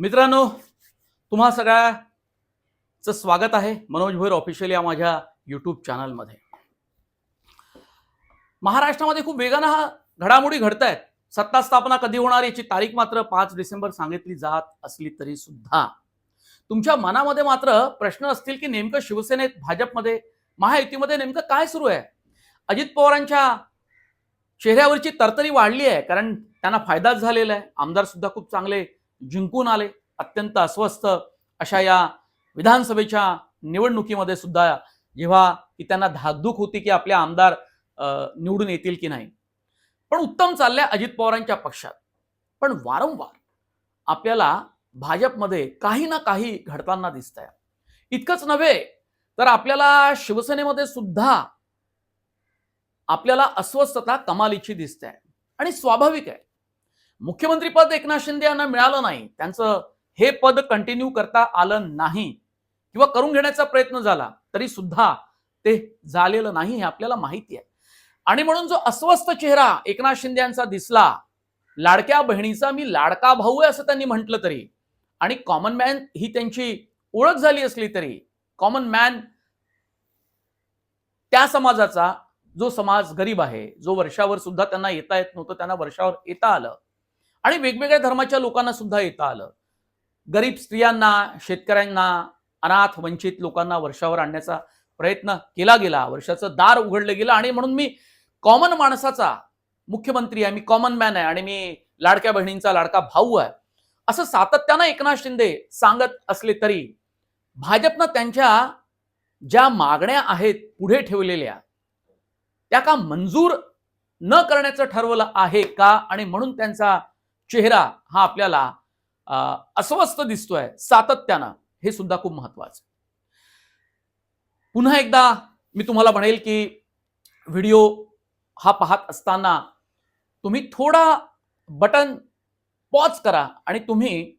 मित्रांनो तुम्हा सगळ्याचं स्वागत आहे मनोज भोईर ऑफिशियल या माझ्या यूट्यूब चॅनलमध्ये महाराष्ट्रामध्ये खूप वेगानं हा घडामोडी घडत आहेत सत्ता स्थापना कधी होणार याची तारीख मात्र पाच डिसेंबर सांगितली जात असली तरी सुद्धा. तुमच्या मनामध्ये मात्र प्रश्न असतील की नेमकं शिवसेनेत भाजपमध्ये महायुतीमध्ये नेमकं काय सुरू आहे? अजित पवारांच्या चेहऱ्यावरची तरतरी वाढली आहे कारण त्यांना फायदाच झालेला आहे. आमदार सुद्धा खूप चांगले जिंकून आले अत्यंत अस्वस्थ. अशा या विधानसभेच्या निवडणुकीमध्ये सुद्धा जेव्हा की त्यांना धाकधूक होती की आपले आमदार निवडून येतील की नाही. पण उत्तम चालल्या अजित पवारांच्या पक्षात. पण वारंवार आपल्याला भाजपमध्ये काही ना काही घडताना दिसत आहे इतकंच नव्हे तर आपल्याला शिवसेनेमध्ये सुद्धा आपल्याला अस्वस्थता कमालीची दिसते आणि स्वाभाविक आहे मुख्यमंत्री पद एकनाथ शिंदे यांना मिळालं नाही. त्यांचं हे पद कंटिन्यू करता आलं नाही. किंवा करून घेण्याचा प्रयत्न झाला तरी सुद्धा ते झालेलं नाही हे आपल्याला माहिती आहे. आणि म्हणून जो अस्वस्थ चेहरा एकनाथ शिंदे यांचा दिसला लाडक्या बहिणीचा मी लाडका भाऊ आहे असं त्यांनी म्हटलं तरी आणि कॉमन मॅन ही त्यांची ओळख झाली असली तरी कॉमन मॅन त्या समाजाचा जो समाज गरीब आहे जो वर्षावर सुद्धा त्यांना येता येत नव्हतं त्यांना वर्षावर येता आलं. आणि वेगवेगळ्या धर्माच्या लोकांना सुद्धा येता आलं. गरीब स्त्रियांना शेतकऱ्यांना अनाथ वंचित लोकांना वर्षावर आणण्याचा प्रयत्न केला गेला. वर्षाचं दार उघडलं गेलं आणि म्हणून मी कॉमन माणसाचा मुख्यमंत्री आहे. मी कॉमन मॅन आहे आणि मी लाडक्या बहिणींचा लाडका भाऊ आहे. असं सातत्यानं एकनाथ शिंदे सांगत असले तरी भाजपनं त्यांच्या ज्या मागण्या आहेत पुढे ठेवलेल्या त्या का मंजूर न करण्याचं ठरवलं आहे का? आणि म्हणून त्यांचा चेहरा हा आपल्याला अस्वस्थ दिसतोय सातत्यानं हे सुद्धा खूप महत्वाचं. पुन्हा एकदा मी तुम्हाला म्हणेल की व्हिडिओ हा पाहत असताना तुम्ही थोडा बटन पॉज करा आणि तुम्ही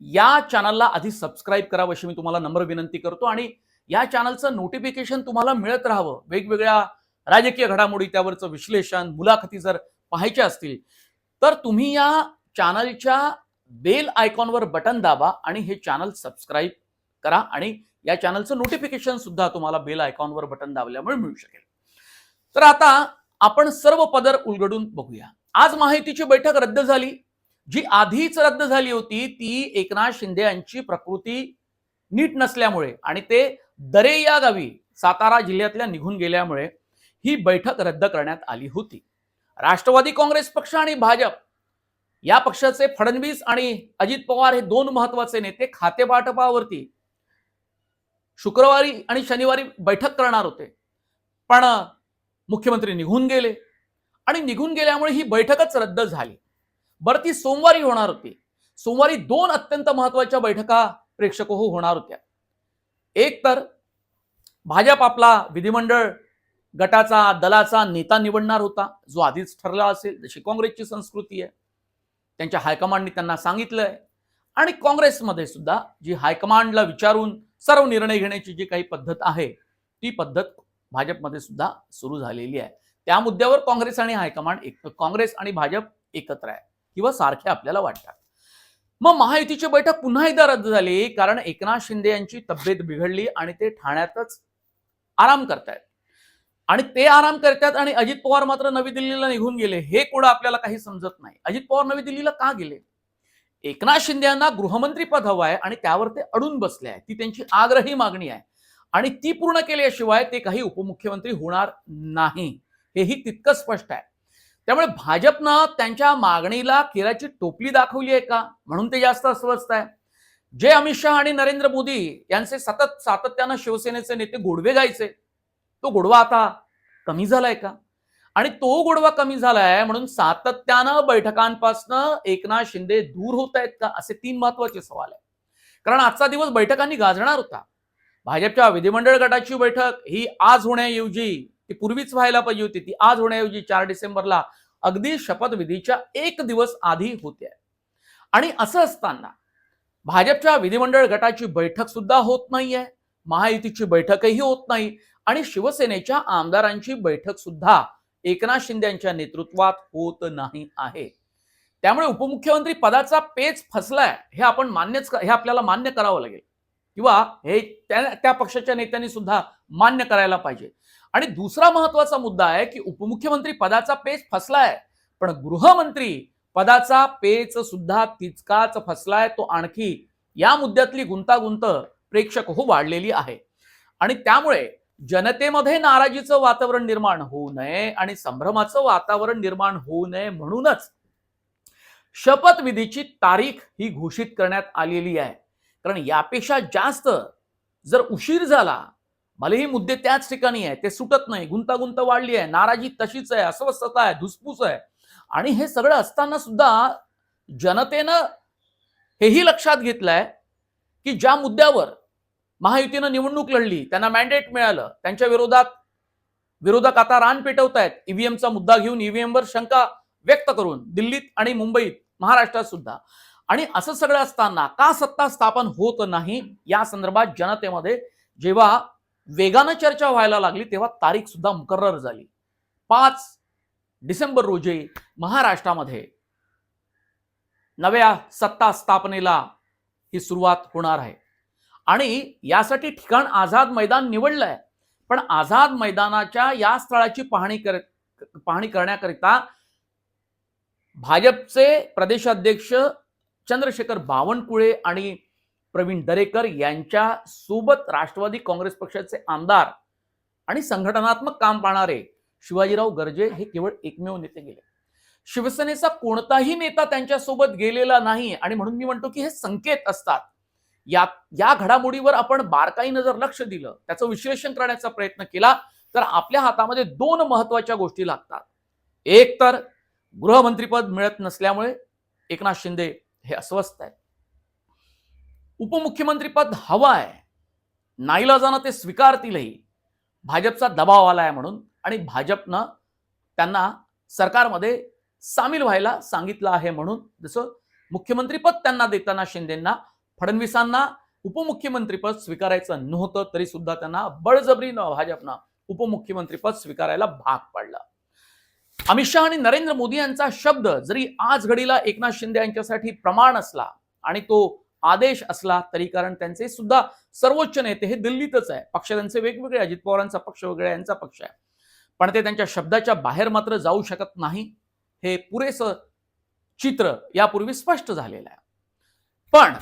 या चॅनलला आधी सबस्क्राईब करावं अशी मी तुम्हाला नम्र विनंती करतो आणि या चॅनलचं नोटिफिकेशन तुम्हाला मिळत राहावं. वेगवेगळ्या राजकीय घडामोडी त्यावरचं विश्लेषण मुलाखती जर पाहायच्या असतील तर तुम्ही या चॅनलच्या बेल आयकॉनवर बटन दाबा आणि हे चॅनल सबस्क्राईब करा आणि या चॅनलचं नोटिफिकेशन सुद्धा तुम्हाला बेल आयकॉनवर बटन दाबल्यामुळे मिळू शकेल. तर आता आपण सर्व पदर उलगडून बघूया. आज माहितीची बैठक रद्द झाली. जी आधीच रद्द झाली होती ती एकनाथ शिंदे यांची प्रकृती नीट नसल्यामुळे आणि ते दरे या गावी सातारा जिल्ह्यातल्या निघून गेल्यामुळे ही बैठक रद्द करण्यात आली होती. राष्ट्रवादी काँग्रेस पक्ष आणि भाजप या पक्षाचे फडणवीस आणि अजित पवार हे दोन महत्त्वाचे नेते खातेवाटपावरती शुक्रवारी आणि शनिवारी बैठक करणार होते. पण मुख्यमंत्री निघून गेले. आणि निघून गेल्यामुळे ही बैठकच रद्द झाली. बरं ती सोमवारी होणार होती. सोमवारी दोन अत्यंत महत्त्वाच्या बैठका प्रेक्षक हो होणार होत्या. एक तर भाजप आपला विधिमंडळ गटाचा दलाचा नेता निवडणार होता जो आधीच ठरला असेल जशी काँग्रेसची संस्कृती आहे. त्यांच्या हायकमांडनी त्यांना सांगितलंय. आणि काँग्रेसमध्ये सुद्धा जी हायकमांडला विचारून सर्व निर्णय घेण्याची जी काही पद्धत आहे ती पद्धत भाजपमध्ये सुद्धा सुरू झालेली आहे. त्या मुद्द्यावर काँग्रेस आणि हायकमांड एक काँग्रेस आणि भाजप एकत्र आहे. किंवा सारखे आपल्याला वाटतात. मग महायुतीची बैठक पुन्हा एकदा रद्द झाली कारण एकनाथ शिंदे यांची तब्येत बिघडली आणि ते ठाण्यातच आराम करतायत. आणि ते आराम करतात आणि अजित पवार मात्र नवी दिल्लीला निघून गेले. हे कुठं आपल्याला काही समजत नाही. अजित पवार नवी दिल्लीला का गेले? एकनाथ शिंदे यांना गृहमंत्री पद हवं आहे आणि त्यावर ते अडून बसले आहे ती त्यांची आग्रही मागणी आहे. आणि ती पूर्ण केल्याशिवाय ते काही उपमुख्यमंत्री होणार नाही. हेही तितकं स्पष्ट आहे. त्यामुळे भाजपनं त्यांच्या मागणीला केराची टोपली दाखवली आहे का? म्हणून ते जास्त अस्वस्थ आहे. जे अमित शहा आणि नरेंद्र मोदी यांचे सतत सातत्यानं शिवसेनेचे नेते गोडवे गायचे. तो गोडवा आता कमी झालाय का? आणि तो गोडवा कमी झालाय म्हणून सातत्यानं बैठकांपासनं एकनाथ शिंदे दूर होत आहेत का? असे तीन महत्त्वाचे सवाल आहे कारण आजचा दिवस बैठकांनी गाजणार होता. भाजपच्या विधिमंडळ गटाची बैठक ही आज होण्याऐवजी ती पूर्वीच व्हायला पाहिजे होती ती आज होण्याऐवजी चार डिसेंबरला अगदी शपथविधीच्या एक दिवस आधी होते. आणि असं असताना भाजपच्या विधिमंडळ गटाची बैठक सुद्धा होत नाहीये. महायुतीची बैठकही होत नाही. आणि शिवसेनेच्या आमदारांची बैठक सुद्धा एकनाथ शिंदे यांच्या नेतृत्वात होत नाही आहे. त्यामुळे उपमुख्यमंत्री पदाचा पेच फसलाय हे आपण मान्यच हे आपल्याला मान्य करावं लागेल. किंवा हे त्या त्या पक्षाच्या नेत्यांनी सुद्धा मान्य करायला पाहिजे. आणि दुसरा महत्त्वाचा मुद्दा आहे की उपमुख्यमंत्री पदाचा पेच फसलाय पण गृहमंत्री पदाचा पेच सुद्धा तितकाच फसलाय तो आणखी या मुद्द्यातली गुंतागुंत प्रेक्षक हो वाढलेली आहे. आणि त्यामुळे जनतेमध्ये नाराजीचं वातावरण निर्माण होऊ नये आणि संभ्रमाचं वातावरण निर्माण होऊ नये म्हणूनच शपथविधीची तारीख ही घोषित करण्यात आलेली आहे. कारण यापेक्षा जास्त जर उशीर झाला भलेही मुद्दे त्याच ठिकाणी आहे ते सुटत नाही गुंतागुंत वाढली आहे नाराजी तशीच आहे अस्वस्थता आहे धुसफूस आहे. आणि हे सगळं असताना सुद्धा जनतेनं हेही लक्षात घेतलंय की ज्या मुद्द्यावर महायुतीनं निवडणूक लढली त्यांना मॅन्डेट मिळालं. त्यांच्या विरोधात विरोधक आता रान पेटवतायत. ईव्हीएमचा मुद्दा घेऊन ईव्हीएमवर शंका व्यक्त करून दिल्लीत आणि मुंबईत महाराष्ट्रात सुद्धा. आणि असं सगळं असताना का सत्ता स्थापन होत नाही? या संदर्भात जनतेमध्ये जेव्हा वेगानं चर्चा व्हायला लागली तेव्हा तारीख सुद्धा मुकर्र झाली. पाच डिसेंबर रोजी महाराष्ट्रामध्ये नव्या सत्ता स्थापनेला ही सुरुवात होणार आहे. आणि यासाठी ठिकाण आझाद मैदान निवडलंय. पण आझाद मैदानाच्या या स्थळाची पाहणी कर पाहणी करण्याकरिता भाजपचे प्रदेशाध्यक्ष चंद्रशेखर बावनकुळे आणि प्रवीण दरेकर यांच्या सोबत राष्ट्रवादी काँग्रेस पक्षाचे आमदार आणि संघटनात्मक काम पाहणारे शिवाजीराव गर्जे हे केवळ एकमेव नेते गेले. शिवसेनेचा कोणताही नेता त्यांच्यासोबत गेलेला नाही आणि म्हणून मी म्हणतो की हे संकेत असतात. या या घडामोडीवर आपण बारकाईनं जर लक्ष दिलं त्याचं विश्लेषण करण्याचा प्रयत्न केला तर आपल्या हातामध्ये दोन महत्त्वाच्या गोष्टी लागतात. एक तर गृहमंत्रीपद मिळत नसल्यामुळे एकनाथ शिंदे हे अस्वस्थ आहे उपमुख्यमंत्रीपद हवं आहे. नाईलाजानं ते स्वीकारतीलही. भाजपचा दबाव आलाय म्हणून आणि भाजपनं त्यांना सरकारमध्ये सामील व्हायला सांगितलं आहे म्हणून जसं मुख्यमंत्रीपद त्यांना देताना शिंदेंना फडणवीसांना उपमुख्यमंत्रीपद स्वीकारायचं नव्हतं तरी सुद्धा त्यांना बळजबरीनं भाजपनं उपमुख्यमंत्रीपद स्वीकारायला भाग पाडलं. अमित शहा आणि नरेंद्र मोदी यांचा शब्द जरी आज घडीला एकनाथ शिंदे यांच्यासाठी प्रमाण असला आणि तो आदेश असला तरी कारण त्यांचे सुद्धा सर्वोच्च नेते हे दिल्लीतच आहे. पक्ष त्यांचे वेगवेगळे अजित पवारांचा पक्ष वगैरे यांचा पक्ष आहे. पण ते त्यांच्या शब्दाच्या बाहेर मात्र जाऊ शकत नाही हे पुरेसं चित्र यापूर्वी स्पष्ट झालेलं आहे. पण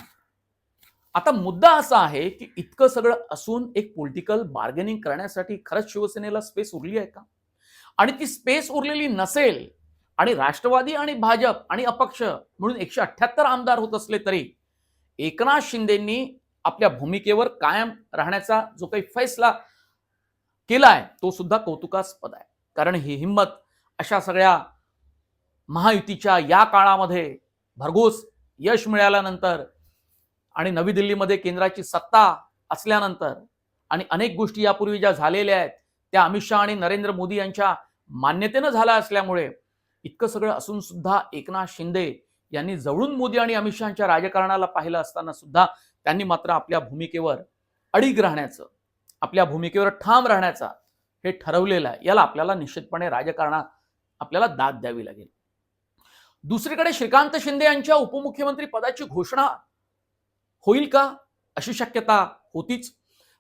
आता मुद्दा असा आहे की इतकं सगळं असून एक पॉलिटिकल बार्गेनिंग करण्यासाठी खरंच शिवसेनेला स्पेस उरली आहे का? आणि ती स्पेस उरलेली नसेल आणि राष्ट्रवादी आणि भाजप आणि अपक्ष म्हणून एकशे अठ्ठ्याहत्तर आमदार होत असले तरी एकनाथ शिंदेंनी आपल्या भूमिकेवर कायम राहण्याचा जो काही फैसला केलाय तो सुद्धा कौतुकास्पद आहे. कारण ही हिंमत अशा सगळ्या महायुतीच्या या काळामध्ये भरघोस यश मिळाल्यानंतर आणि नवी दिल्लीमध्ये केंद्राची सत्ता असल्यानंतर आणि अनेक गोष्टी यापूर्वी ज्या झालेल्या आहेत त्या अमित शहा आणि नरेंद्र मोदी यांच्या मान्यतेनं झाल्या असल्यामुळे इतकं सगळं असून सुद्धा एकनाथ शिंदे यांनी जवळून मोदी आणि अमित शहाच्या राजकारणाला पाहिलं असताना सुद्धा त्यांनी मात्र आपल्या भूमिकेवर अडीग राहण्याचं आपल्या भूमिकेवर ठाम राहण्याचा हे ठरवलेलं आहे. याला आपल्याला निश्चितपणे राजकारणात आपल्याला दाद द्यावी लागेल. दुसरीकडे श्रीकांत शिंदे यांच्या उपमुख्यमंत्री पदाची घोषणा होईल का? अशी शक्यता होतीच.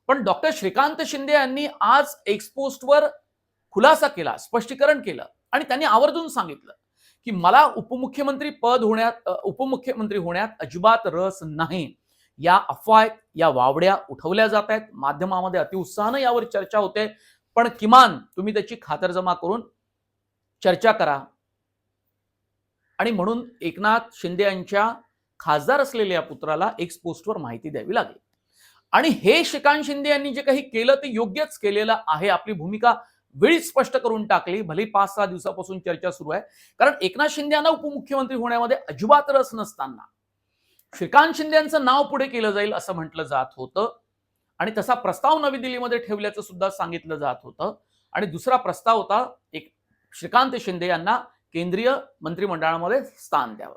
पण डॉक्टर श्रीकांत शिंदे यांनी आज एक्सपोस्टवर खुलासा केला स्पष्टीकरण केलं आणि त्यांनी आवर्जून सांगितलं की मला उपमुख्यमंत्री पद होण्यात उपमुख्यमंत्री होण्यात अजिबात रस नाही. या अफवा आहेत या वावड्या उठवल्या जात आहेत. माध्यमामध्ये अतिउत्साहानं यावर चर्चा होते. पण किमान तुम्ही त्याची खातरजमा करून चर्चा करा. आणि म्हणून एकनाथ शिंदे यांच्या खासदार असलेल्या या पुत्राला एक्स पोस्टवर माहिती द्यावी लागेल. आणि हे श्रीकांत शिंदे यांनी जे काही केलं ते योग्यच केलेलं आहे. आपली भूमिका वेळीच स्पष्ट करून टाकली. भले पाच सहा दिवसापासून चर्चा सुरू आहे. कारण एकनाथ शिंदे यांना उपमुख्यमंत्री होण्यामध्ये अजिबात रस नसताना श्रीकांत शिंदे यांचं नाव पुढे केलं जाईल असं म्हटलं जात होतं. आणि तसा प्रस्ताव नवी दिल्लीमध्ये ठेवल्याचं सुद्धा सांगितलं जात होतं. आणि दुसरा प्रस्ताव होता एक श्रीकांत शिंदे यांना केंद्रीय मंत्रिमंडळामध्ये स्थान द्यावं.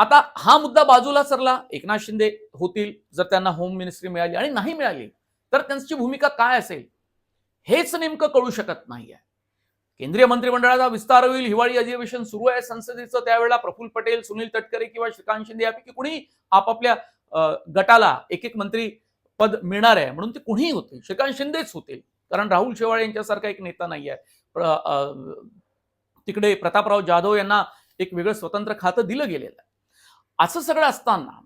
आता हा मुद्दा बाजूला सरला एकनाथ शिंदे होतील जर त्यांना होम मिनिस्ट्री मिळाली आणि नाही मिळाली तर त्यांची भूमिका काय असेल? हेच नेमकं कळू शकत नाहीये. केंद्रीय मंत्रिमंडळाचा विस्तार होईल हिवाळी अधिवेशन सुरू आहे संसदेचं त्यावेळेला प्रफुल्ल पटेल सुनील तटकरे किंवा श्रीकांत शिंदे यापैकी कुणी आपापल्या गटाला एक एक मंत्री पद मिळणार आहे म्हणून ते कुणीही होते श्रीकांत शिंदेच होते कारण राहुल शेवाळे यांच्यासारखा एक नेता नाही आहे तिकडे प्रतापराव जाधव यांना एक वेगळं स्वतंत्र खातं दिलं गेलेलं आहे. असं सगळं असताना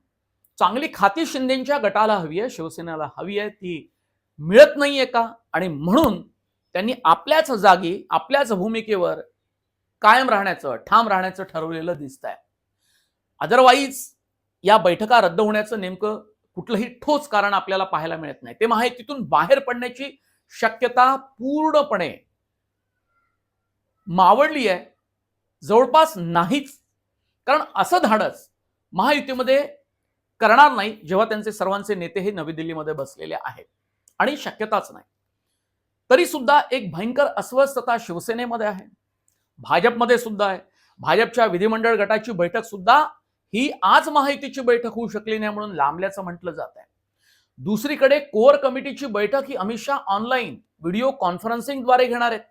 चांगली खाती शिंदेच्या गटाला हवी आहे शिवसेनेला हवी आहे ती मिळत नाहीये का? आणि म्हणून त्यांनी आपल्याच जागी आपल्याच भूमिकेवर कायम राहण्याचं ठाम राहण्याचं ठरवलेलं दिसत आहे अदरवाईज या बैठका रद्द होण्याचं नेमकं कुठलंही ठोस कारण आपल्याला पाहायला मिळत नाही. ते महायुतीतून बाहेर पडण्याची शक्यता पूर्णपणे मावळली आहे. जवळपास नाहीच. कारण असं धाडस महायुतीमध्ये करणार नाही जेव्हा त्यांचे सर्वांचे नेते हे नवी दिल्लीमध्ये बसलेले आहेत. आणि शक्यताच नाही. तरी सुद्धा एक भयंकर अस्वस्थता शिवसेनेमध्ये आहे. भाजपमध्ये सुद्धा आहे. भाजपच्या विधिमंडळ गटाची बैठक सुद्धा ही आज महायुतीची बैठक होऊ शकली नाही म्हणून लांबल्याचं म्हटलं जात आहे. दुसरीकडे कोअर कमिटीची बैठक ही अमित शहा ऑनलाईन व्हिडिओ कॉन्फरन्सिंगद्वारे घेणार आहेत.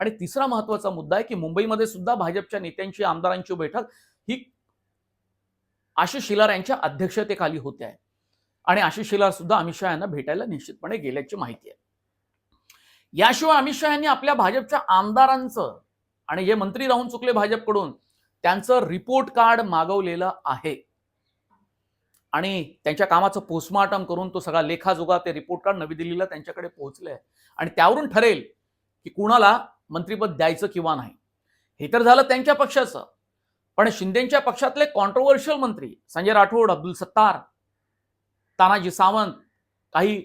आणि तिसरा महत्त्वाचा मुद्दा आहे की मुंबईमध्ये सुद्धा भाजपच्या नेत्यांची आमदारांची बैठक ही आशिष शिलार यांच्या अध्यक्षतेखाली होते आहे आणि आशिष शिलार सुद्धा अमित शहा यांना भेटायला निश्चितपणे गेल्याची माहिती आहे. याशिवाय अमित शहा यांनी आपल्या भाजपच्या आमदारांचं आणि जे मंत्री राहून चुकले भाजपकडून त्यांचं रिपोर्ट कार्ड मागवलेलं आहे. आणि त्यांच्या कामाचं पोस्टमार्टम करून तो सगळा लेखाजोगा ते रिपोर्ट कार्ड नवी दिल्लीला त्यांच्याकडे पोहोचले आणि त्यावरून ठरेल की कुणाला मंत्रीपद द्यायचं किंवा नाही. हे तर झालं त्यांच्या पक्षाचं. पण शिंदेच्या पक्षातले कॉन्ट्रोवर्शियल मंत्री संजय राठोड अब्दुल सत्तार तानाजी सावंत काही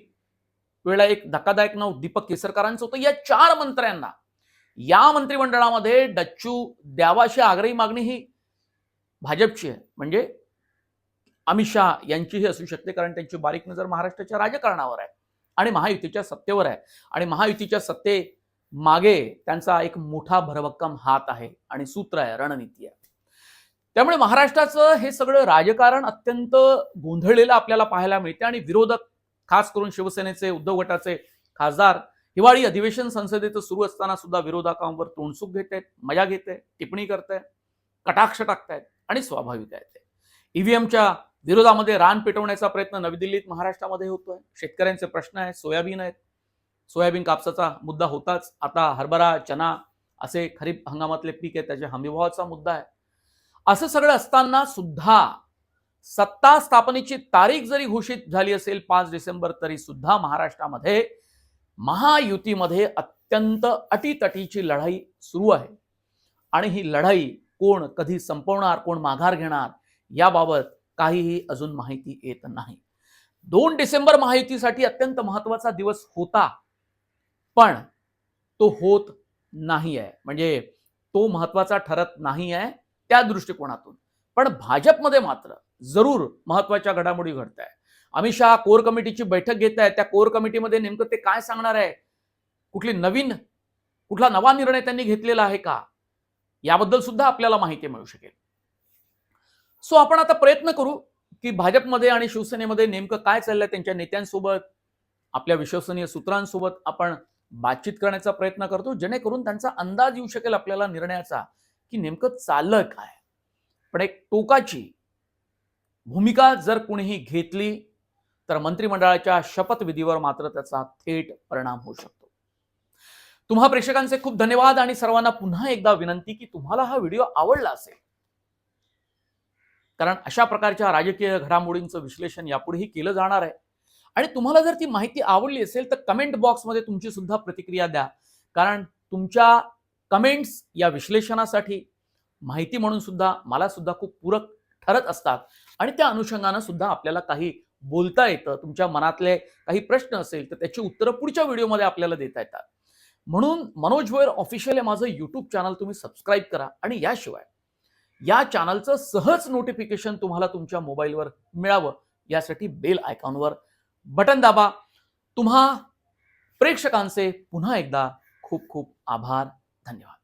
वेळा एक धक्कादायक नाव दीपक केसरकरांचं होतं. या चार मंत्र्यांना या मंत्रिमंडळामध्ये डच्चू द्यावाशी आग्रही मागणी ही भाजपची आहे. म्हणजे अमित शहा यांचीही असू शकते कारण त्यांची बारीक नजर महाराष्ट्राच्या राजकारणावर आहे आणि महायुतीच्या सत्तेवर आहे. आणि महायुतीच्या सत्ते मागे त्यांचा एक मोठा भरभक्कम हात आहे आणि सूत्र आहे रणनीती आहे. त्यामुळे महाराष्ट्राचं हे सगळं राजकारण अत्यंत गोंधळलेलं आपल्याला पाहायला मिळते आणि विरोधक खास करून शिवसेनेचे उद्धव गटाचे खासदार हिवाळी अधिवेशन संसदेचं सुरू असताना सुद्धा विरोधकांवर तोंडसुख घेत आहेत मजा घेत आहेत टिप्पणी करतायत कटाक्ष टाकतायत आणि स्वाभाविक आहे ते. ईव्हीएमच्या विरोधामध्ये रान पेटवण्याचा प्रयत्न नवी दिल्लीत महाराष्ट्रामध्ये होतोय. शेतकऱ्यांचे प्रश्न आहेत सोयाबीन आहेत. सोयाबीन कापसाचा मुद्दा होताच. आता हरभरा चना असे खरीप हंगामातले पीक आहे त्याच्या हमीभावाचा मुद्दा आहे. असं सगळं असताना सुद्धा सत्ता स्थापनेची तारीख जरी घोषित झाली असेल पाच डिसेंबर तरी सुद्धा महाराष्ट्रामध्ये महायुतीमध्ये अत्यंत अटीतटीची लढाई सुरू आहे. आणि ही लढाई कोण कधी संपवणार कोण माघार घेणार याबाबत काहीही अजून माहिती येत नाही. दोन डिसेंबर महायुतीसाठी अत्यंत महत्त्वाचा दिवस होता पण तो होत नाही आहे म्हणजे तो महत्त्वाचा ठरत नाही आहे त्या दृष्टिकोनातून. पण भाजपमध्ये मात्र जरूर महत्त्वाच्या घडामोडी घडत आहे अमित शहा कोर कमिटीची बैठक घेत आहेत त्या कोर कमिटीमध्ये नेमकं ते काय सांगणार आहे? कुठली नवीन कुठला नवा निर्णय त्यांनी घेतलेला आहे का? याबद्दल सुद्धा आपल्याला माहिती मिळू शकेल. सो आपण आता प्रयत्न करू की भाजपमध्ये आणि शिवसेनेमध्ये नेमकं काय चाललंय त्यांच्या नेत्यांसोबत आपल्या विश्वसनीय सूत्रांसोबत आपण बातचीत करण्याचा प्रयत्न करतो जेणेकरून त्यांचा अंदाज येऊ शकेल आपल्याला निर्णयाचा. की नेमकं चाललं काय? पण एक टोकाची भूमिका जर कुणीही घेतली तर मंत्रिमंडळाच्या शपथविधीवर मात्र त्याचा थेट परिणाम होऊ शकतो. तुम्हा प्रेक्षकांचे खूप धन्यवाद आणि सर्वांना पुन्हा एकदा विनंती की तुम्हाला हा व्हिडिओ आवडला असेल. कारण अशा प्रकारच्या राजकीय घडामोडींचं विश्लेषण यापुढेही केलं जाणार आहे. आणि तुम्हाला जर ती माहिती आवडली असेल तर कमेंट बॉक्समध्ये तुमची सुद्धा प्रतिक्रिया द्या. कारण तुमच्या कमेंट्स या विश्लेषणासाठी माहिती म्हणून सुद्धा मला सुद्धा खूप पूरक ठरत असतात. आणि त्या अनुषंगानं सुद्धा आपल्याला काही बोलता येतं तुमच्या मनातले काही प्रश्न असेल तर त्याची उत्तरं पुढच्या व्हिडिओमध्ये आपल्याला देता येतात. म्हणून मनोज भोयर ऑफिशियल हे माझं युट्यूब चॅनल तुम्ही सबस्क्राईब करा. आणि याशिवाय या चॅनलचं सहज नोटिफिकेशन तुम्हाला तुमच्या मोबाईलवर मिळावं यासाठी बेल आयकॉनवर बटन दाबा. तुम्हा प्रेक्षकांचे पुन्हा एकदा खूप खूप आभार. धन्यवाद